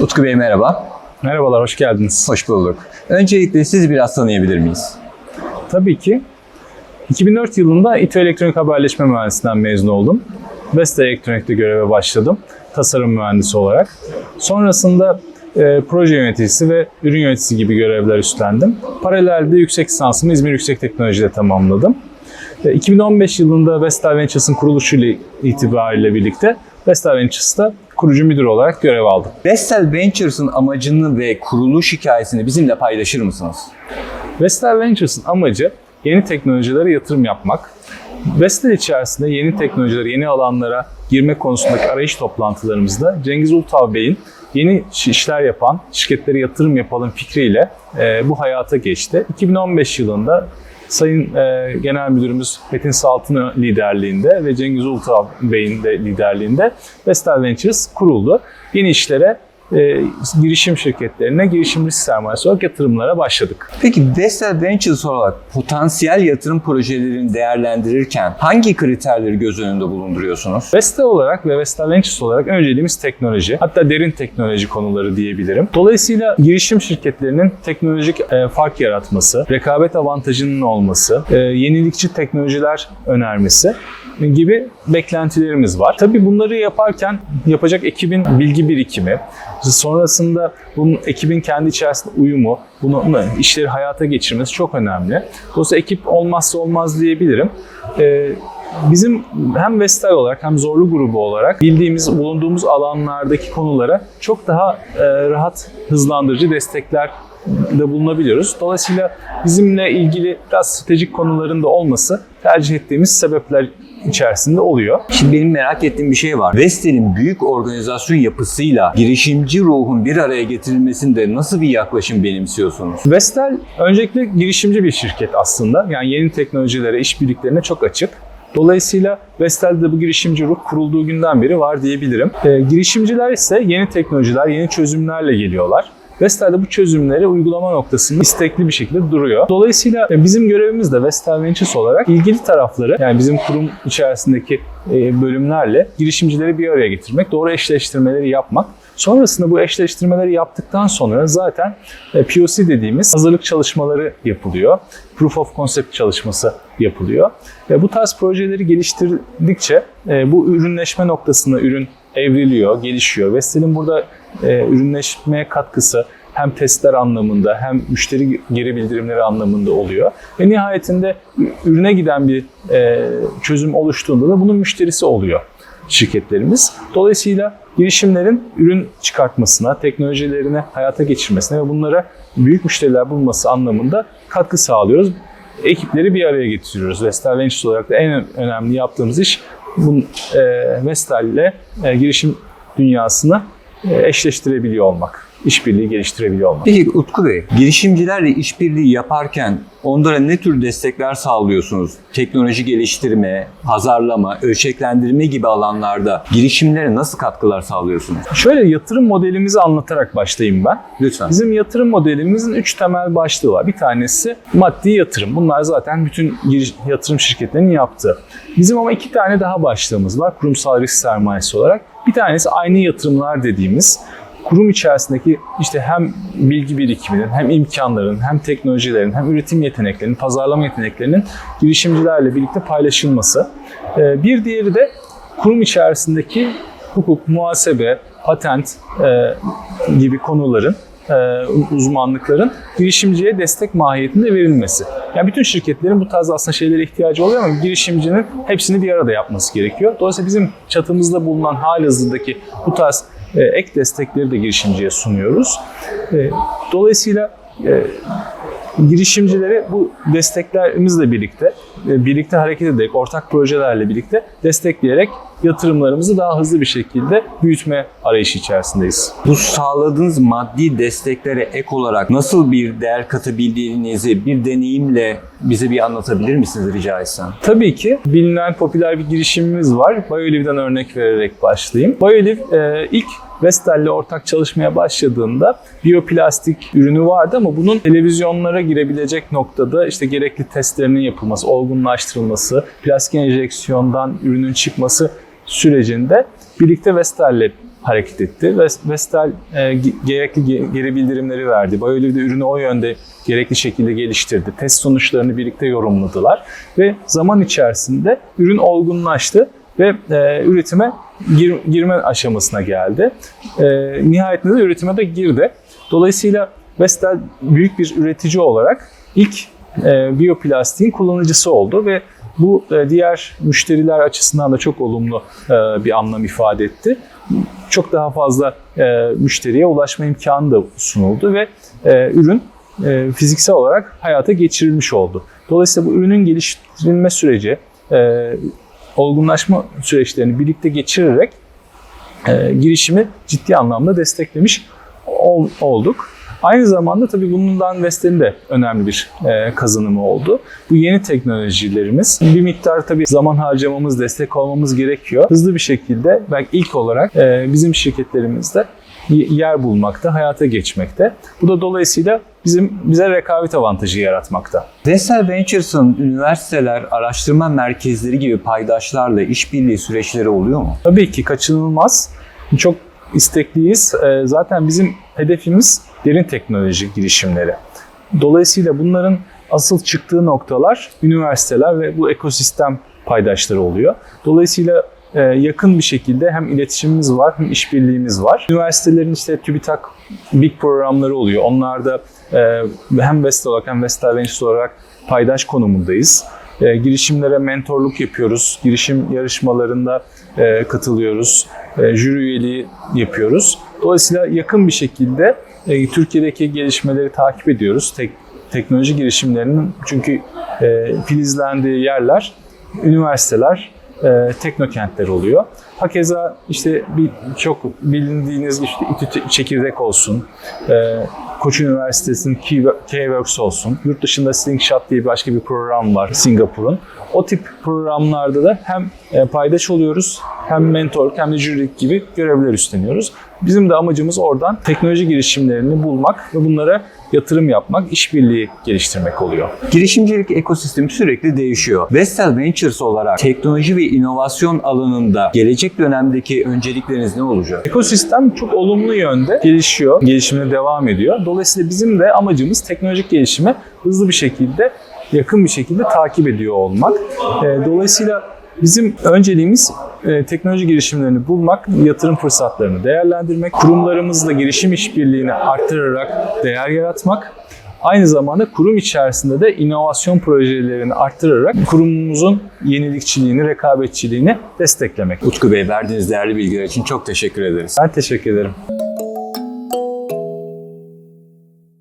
Utku Bey merhaba. Merhabalar, hoş geldiniz. Hoş bulduk. Öncelikle sizi biraz tanıyabilir miyiz? Tabii ki 2004 yılında İTÜ Elektronik Haberleşme Mühendisliğinden mezun oldum. Vestel Elektronik'te göreve başladım tasarım mühendisi olarak. Sonrasında e, proje yöneticisi ve ürün yöneticisi gibi görevler üstlendim. Paralelde yüksek lisansımı İzmir Yüksek Teknoloji'de tamamladım. E, 2015 yılında Vestel Ventures'ın kuruluşu ile itibariyle birlikte Vestel Ventures'ta kurucu müdür olarak görev aldım. Vestel Ventures'ın amacını ve kuruluş hikayesini bizimle paylaşır mısınız? Vestel Ventures'ın amacı yeni teknolojilere yatırım yapmak. Vestel içerisinde yeni teknolojiler, yeni alanlara girme konusundaki arayış toplantılarımızda Cengiz Ulutav Bey'in yeni işler yapan şirketlere yatırım yapalım fikriyle e, bu hayata geçti. 2015 yılında Sayın e, Genel Müdürümüz Metin Saltın liderliğinde ve Cengiz Ulutav Bey'in de liderliğinde Vestel Ventures kuruldu. Yeni işlere e, girişim şirketlerine girişim risk sermayesi olarak yatırımlara başladık. Peki Vestel Ventures olarak potansiyel yatırım projelerini değerlendirirken hangi kriterleri göz önünde bulunduruyorsunuz? Vestel olarak ve Vestel Ventures olarak önceliğimiz teknoloji. Hatta derin teknoloji konuları diyebilirim. Dolayısıyla girişim şirketlerinin teknolojik e, fark yaratması, rekabet avantajının olması, e, yenilikçi teknolojiler önermesi gibi beklentilerimiz var. Tabii bunları yaparken yapacak ekibin bilgi birikimi, sonrasında bunun ekibin kendi içerisinde uyumu, bunu işleri hayata geçirmesi çok önemli. Dolayısıyla ekip olmazsa olmaz diyebilirim. Ee, Bizim hem Vestel olarak hem Zorlu grubu olarak bildiğimiz, bulunduğumuz alanlardaki konulara çok daha e, rahat hızlandırıcı destekler de bulunabiliyoruz. Dolayısıyla bizimle ilgili biraz stratejik konuların da olması tercih ettiğimiz sebepler içerisinde oluyor. Şimdi benim merak ettiğim bir şey var. Vestel'in büyük organizasyon yapısıyla girişimci ruhun bir araya getirilmesinde nasıl bir yaklaşım benimsiyorsunuz? Vestel öncelikle girişimci bir şirket aslında. Yani yeni teknolojilere, işbirliklerine çok açık. Dolayısıyla Vestel'de bu girişimci ruh kurulduğu günden beri var diyebilirim. E, girişimciler ise yeni teknolojiler, yeni çözümlerle geliyorlar. Vestel de bu çözümleri uygulama noktasında istekli bir şekilde duruyor. Dolayısıyla e, bizim görevimiz de Vestel Ventures olarak ilgili tarafları yani bizim kurum içerisindeki e, bölümlerle girişimcileri bir araya getirmek, doğru eşleştirmeleri yapmak. Sonrasında bu eşleştirmeleri yaptıktan sonra zaten e, POC dediğimiz hazırlık çalışmaları yapılıyor. Proof of Concept çalışması yapılıyor. Bu tarz projeleri geliştirdikçe bu ürünleşme noktasında ürün evriliyor, gelişiyor. Vestel'in burada e, ürünleşmeye katkısı hem testler anlamında hem müşteri geri bildirimleri anlamında oluyor. Ve nihayetinde ürüne giden bir e, çözüm oluştuğunda da bunun müşterisi oluyor şirketlerimiz. Dolayısıyla girişimlerin ürün çıkartmasına, teknolojilerini hayata geçirmesine ve bunlara büyük müşteriler bulması anlamında katkı sağlıyoruz. Ekipleri bir araya getiriyoruz. Vestel Ventures olarak da en önemli yaptığımız iş bu e, Vestel ile e, girişim dünyasını e, eşleştirebiliyor olmak, işbirliği geliştirebiliyor olmak. Peki Utku Bey, girişimcilerle işbirliği yaparken onlara ne tür destekler sağlıyorsunuz? Teknoloji geliştirme, pazarlama, ölçeklendirme gibi alanlarda girişimlere nasıl katkılar sağlıyorsunuz? Şöyle yatırım modelimizi anlatarak başlayayım ben. Lütfen. Bizim yatırım modelimizin üç temel başlığı var. Bir tanesi maddi yatırım. Bunlar zaten bütün yatırım şirketlerinin yaptığı. Bizim ama iki tane daha başlığımız var kurumsal risk sermayesi olarak. Bir tanesi aynı yatırımlar dediğimiz kurum içerisindeki işte hem bilgi birikiminin, hem imkanların, hem teknolojilerin, hem üretim yeteneklerinin, pazarlama yeteneklerinin girişimcilerle birlikte paylaşılması. Ee, Bir diğeri de kurum içerisindeki hukuk, muhasebe, patent e, gibi konuların e, uzmanlıkların girişimciye destek mahiyetinde verilmesi. Yani bütün şirketlerin bu tarz aslında şeylere ihtiyacı oluyor ama girişimcinin hepsini bir arada yapması gerekiyor. Dolayısıyla bizim çatımızda bulunan halihazırdaki bu tarz ek destekleri de girişimciye sunuyoruz. E, dolayısıyla e, girişimcileri bu desteklerimizle birlikte, e, birlikte hareket ederek, ortak projelerle birlikte destekleyerek yatırımlarımızı daha hızlı bir şekilde büyütme arayışı içerisindeyiz. Bu sağladığınız maddi desteklere ek olarak nasıl bir değer katabildiğinizi bir deneyimle bize bir anlatabilir misiniz rica etsem? Tabii ki bilinen popüler bir girişimimiz var. BioLive'den örnek vererek başlayayım. BioLive e, ilk Vestel'le ortak çalışmaya başladığında biyoplastik ürünü vardı ama bunun televizyonlara girebilecek noktada işte gerekli testlerinin yapılması, olgunlaştırılması, plastik enjeksiyondan ürünün çıkması sürecinde birlikte Vestel'le hareket etti. Ves- Vestel e, ge- gerekli ge- geri bildirimleri verdi. Biyolojide ürünü o yönde gerekli şekilde geliştirdi. Test sonuçlarını birlikte yorumladılar ve zaman içerisinde ürün olgunlaştı ve e, üretime gir- girme aşamasına geldi. E, nihayetinde de üretime de girdi. Dolayısıyla Vestel büyük bir üretici olarak ilk e, biyoplastiğin kullanıcısı oldu ve bu e, diğer müşteriler açısından da çok olumlu e, bir anlam ifade etti. Çok daha fazla e, müşteriye ulaşma imkanı da sunuldu ve ürün fiziksel olarak hayata geçirilmiş oldu. Dolayısıyla bu ürünün geliştirilme süreci, olgunlaşma süreçlerini birlikte geçirerek girişimi ciddi anlamda desteklemiş ol- olduk. Aynı zamanda tabii bundan Vestel'in de önemli bir e, kazanımı oldu. Bu yeni teknolojilerimiz bir miktar tabii zaman harcamamız, destek olmamız gerekiyor. Hızlı bir şekilde belki ilk olarak e, bizim şirketlerimizde yer bulmakta, hayata geçmekte. Bu da dolayısıyla bizim bize rekabet avantajı yaratmakta. Vestel Ventures'ın üniversiteler, araştırma merkezleri gibi paydaşlarla işbirliği süreçleri oluyor mu? Tabii ki kaçınılmaz. Çok istekliyiz. Ee, Zaten bizim hedefimiz derin teknoloji girişimleri. Dolayısıyla bunların asıl çıktığı noktalar üniversiteler ve bu ekosistem paydaşları oluyor. Dolayısıyla e, yakın bir şekilde hem iletişimimiz var hem işbirliğimiz var. Üniversitelerin işte TÜBİTAK Big programları oluyor. Onlarda e, hem Vestel olarak hem Vestel Ventures olarak paydaş konumundayız. E, girişimlere mentorluk yapıyoruz. Girişim yarışmalarında katılıyoruz. E, jüri üyeliği yapıyoruz. Dolayısıyla yakın bir şekilde e, Türkiye'deki gelişmeleri takip ediyoruz. Tek, teknoloji girişimlerinin çünkü e, filizlendiği yerler üniversiteler, e, teknokentler oluyor. Hakeza işte bir çok bilindiğiniz işte İTÜ Çekirdek olsun, e, Koç Üniversitesi'nin K-Works olsun, yurt dışında Slingshot diye başka bir program var Singapur'un. O tip programlarda da hem e, paydaş oluyoruz, hem mentor, hem de jürilik gibi görevler üstleniyoruz. Bizim de amacımız oradan teknoloji girişimlerini bulmak ve bunlara yatırım yapmak, işbirliği geliştirmek oluyor. Girişimcilik ekosistemi sürekli değişiyor. Vestel Ventures olarak teknoloji ve inovasyon alanında gelecek dönemdeki öncelikleriniz ne olacak? Ekosistem çok olumlu yönde gelişiyor, gelişimine devam ediyor. Dolayısıyla bizim de amacımız teknolojik gelişimi hızlı bir şekilde, yakın bir şekilde takip ediyor olmak. Ee, Dolayısıyla bizim önceliğimiz e, teknoloji girişimlerini bulmak, yatırım fırsatlarını değerlendirmek, kurumlarımızla girişim işbirliğini arttırarak değer yaratmak, Aynı zamanda kurum içerisinde de inovasyon projelerini arttırarak kurumumuzun yenilikçiliğini, rekabetçiliğini desteklemek. Utku Bey verdiğiniz değerli bilgiler için çok teşekkür ederiz. Ben teşekkür ederim.